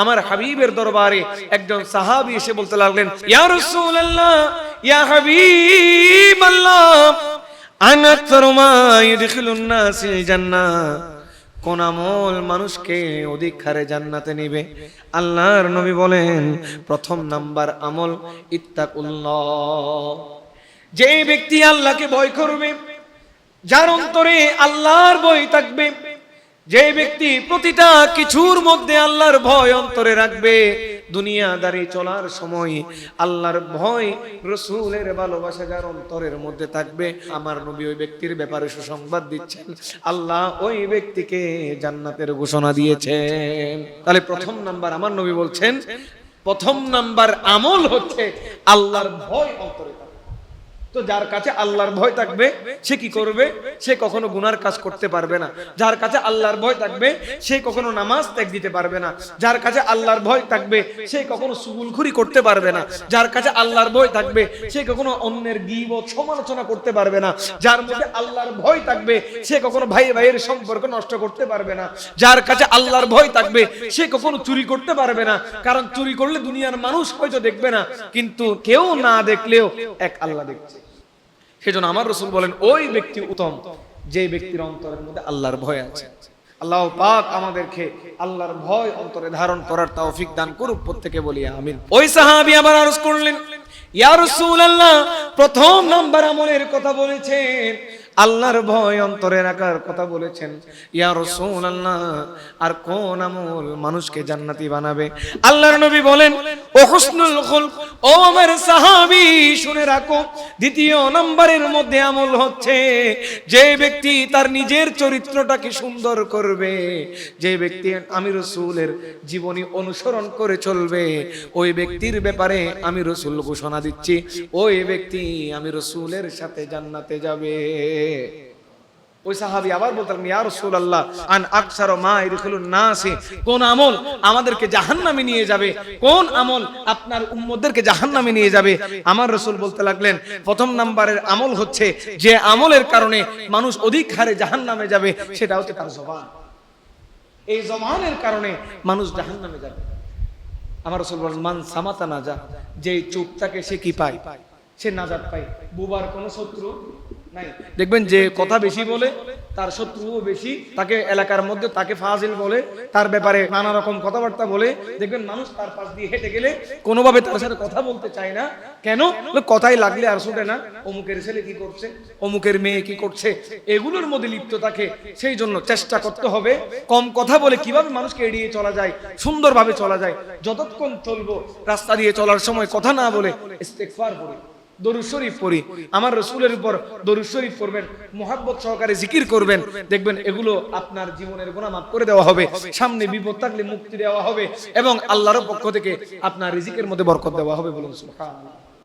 আমার হাবিবের দরবারে একজন সাহাবী এসে বলতে লাগলেন, ইয়া রাসূলুল্লাহ, ইয়া হাবিবাল্লাহ, আনা আকতারু মা ইদখিলুন নাসিল জান্নাহ, কোন আমল মানুষকে অধিক হারে জান্নাতে নিবে? আল্লাহর নবী বলেন, প্রথম নাম্বার আমল ইত্তাকুল্লাহ। যে ব্যক্তি আল্লাহকে ভয় করবে, যার অন্তরে আল্লাহর ভয় থাকবে যে ব্যক্তি প্রতিটা কিছুর মধ্যে আল্লাহর ভয় অন্তরে রাখবে, দুনিয়াদারি চলার সময় আল্লাহর ভয় রসুলের ভালোবাসা যার অন্তরের মধ্যে থাকবে। আমার নবী ওই ব্যক্তির ব্যাপারে সুসংবাদ দিচ্ছেন। আল্লাহ ওই ব্যক্তিকে জান্নাতের ঘোষণা দিয়েছেন। তাহলে প্রথম নাম্বার আমার নবী বলছেন, প্রথম নাম্বার আমল হচ্ছে আল্লাহর ভয় অন্তরে থাকবে। তো যার কাছে আল্লাহর ভয় থাকবে, সে কি করবে? সে কখনো গুনার কাজ করতে পারবে না। যার কাছে আল্লাহর ভয় থাকবে, সে কখনো নামাজ ত্যাগ দিতে পারবে না। যার কাছে আল্লাহর ভয় থাকবে, সে কখনো সুগুলখুরি করতে পারবে না। যার কাছে আল্লাহর ভয় থাকবে, সে কখনো অন্যের গিবত সমালোচনা করতে পারবে না। যার মধ্যে আল্লাহর ভয় থাকবে, সে কখনো ভাই ভাইয়ের সম্পর্ক নষ্ট করতে পারবে না। যার কাছে আল্লাহর ভয় থাকবে, সে কখনো চুরি করতে পারবে না। কারণ চুরি করলে দুনিয়ার মানুষ হয়তো দেখবে না, কিন্তু কেউ না দেখলেও এক আল্লাহ দেখছে। সেজন্য আমার রসুল বলেন, ওই ব্যক্তি উত্তম যে ব্যক্তির অন্তরের মধ্যে আল্লাহর ভয় আছে। আল্লাহ পাক আমাদেরকে আল্লাহর ভয় অন্তরে ধারণ করার তৌফিক দান করুক প্রত্যেকে বলি, আমিন। ওই সাহাবী আবার আরজ করলেন, ইয়া রাসূলুল্লাহ, প্রথম নাম্বার আমলের কথা বলেছেন, আল্লাহর ভয় অন্তরে রাখার কথা বলেছেন। ইয়া রাসূলুল্লাহ, আর কোন আমল মানুষকে জান্নাতি বানাবে? আল্লাহর নবী বলেন, ও হুসনুল খুলক ও আমার সাহাবি, শুনে রাখো, দ্বিতীয় নম্বরের মধ্যে আমল হচ্ছে, যে ব্যক্তি তার নিজের চরিত্রটাকে সুন্দর করবে, যে ব্যক্তি আমি রসুলের জীবনী অনুসরণ করে চলবে, ওই ব্যক্তির ব্যাপারে আমি রসুল ঘোষণা দিচ্ছি, ওই ব্যক্তি আমি রসুলের সাথে জান্নাতে যাবে। ওই সাহাবি আবার বলতেন, ইয়া রাসূলুল্লাহ, আন আকসার মা ইদখুলুন নাসি? কোন আমল আমাদেরকে জাহান্নামে নিয়ে যাবে? কোন আমল আপনার উম্মতদেরকে জাহান্নামে নিয়ে যাবে? আমার রাসূল বলতে লাগলেন, প্রথম নাম্বারের আমল হচ্ছে যে আমলের কারণে মানুষ অধিক হারে জাহান্নামে যাবে, সেটা হচ্ছে তার জবান। এই জবানের কারণে মানুষ জাহান্নামে যাবে। আমার রাসূল বলেন, মান সামাতা নাজা যে চুপ থাকে সে কি পায়? সে নাজাত পায়। বুবার কোন শত্রু দেখবেন যে কথা বেশি বলে তার শত্রুও বেশি তাকে এলাকার মধ্যে তাকে ফাজিল বলে তার ব্যাপারে নানা রকম কথাবার্তা বলে দেখবেন মানুষ তার পাশ দিয়ে হেঁটে গেলে কোনোভাবে তার সাথে কথা বলতে চায় না। কেন? কথাই লাগলে আর শোনে না অমুকের ছেলে কি করছে অমুকের মেয়ে কি করছে এগুলোর মধ্যে লিপ্ত থাকে সেই জন্য চেষ্টা করতে হবে কম কথা বলে কীভাবে মানুষকে এড়িয়ে চলা যায় সুন্দরভাবে চলা যায় যতক্ষণ চলবো রাস্তা দিয়ে চলার সময় কথা না বলে ইস্তেগফার করি দরুদ শরীফ পড়ি। আমার রসুলের উপর দরুদ শরীফ করবেন মোহাব্বত সহকারে জিকির করবেন। দেখবেন এগুলো আপনার জীবনের গোনা মাফ করে দেওয়া হবে, সামনে বিপদ থাকলে মুক্তি দেওয়া হবে এবং আল্লাহর পক্ষ থেকে আপনার রিজিকের মধ্যে বরকত দেওয়া হবে বলুন